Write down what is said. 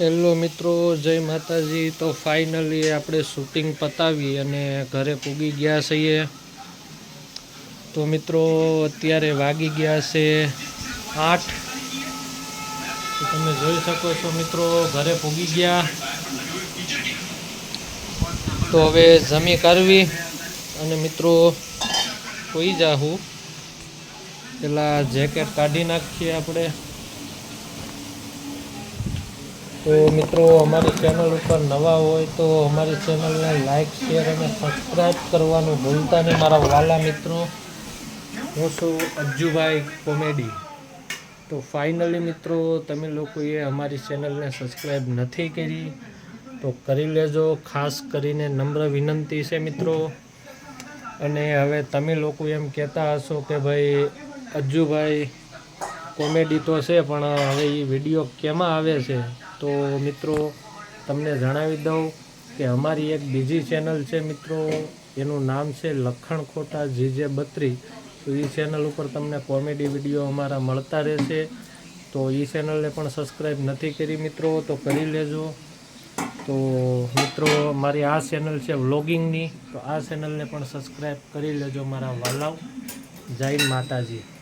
Hello મિત્રો, જય માતાજી. તો ફાઇનલી આપણે શૂટિંગ પતાવી અને ઘરે પૂગી ગયા છીએ. તો મિત્રો, અત્યારે વાગી ગયા છે આઠ. તમે જોઈ શકો છો મિત્રો, ઘરે પૂગી ગયા. તો હવે જમી કરવી અને મિત્રો હોઈ જાહું. પેલા જેકેટ કાઢી નાખીએ આપણે. તો મિત્રો, અમારી ચેનલ ઉપર નવા હોય તો અમારી ચેનલને લાઈક શેર અને સબસ્ક્રાઈબ કરવાનું ભૂલતા નહીં. મારા વાલા મિત્રો, હું છું અજ્જુભાઈ કોમેડી. તો ફાઇનલી મિત્રો, તમે લોકોએ અમારી ચેનલને સબસ્ક્રાઈબ નથી કરી, તો કરી લેજો. ખાસ કરીને નમ્ર વિનંતી છે મિત્રો. અને હવે તમે લોકો એમ કહેતા હશો કે ભાઈ, અજ્જુભાઈ કોમેડી તો છે, પણ હવે એ વીડિયો કેમાં આવે છે? તો મિત્રો, તમને જણાવી દઉં કે અમારી એક બીજી ચેનલ છે મિત્રો, એનું નામ છે લખણ ખોટા જીજે બત્રી. તો એ ચેનલ ઉપર તમને કોમેડી વીડિયો અમારા મળતા રહેશે. તો એ ચેનલને પણ સબસ્ક્રાઈબ નથી કરી મિત્રો, તો કરી લેજો. તો મિત્રો, મારી આ ચેનલ છે વ્લોગિંગની તો આ ચેનલને પણ સબસ્ક્રાઈબ કરી લેજો મારા વાલાવ. જય માતાજી.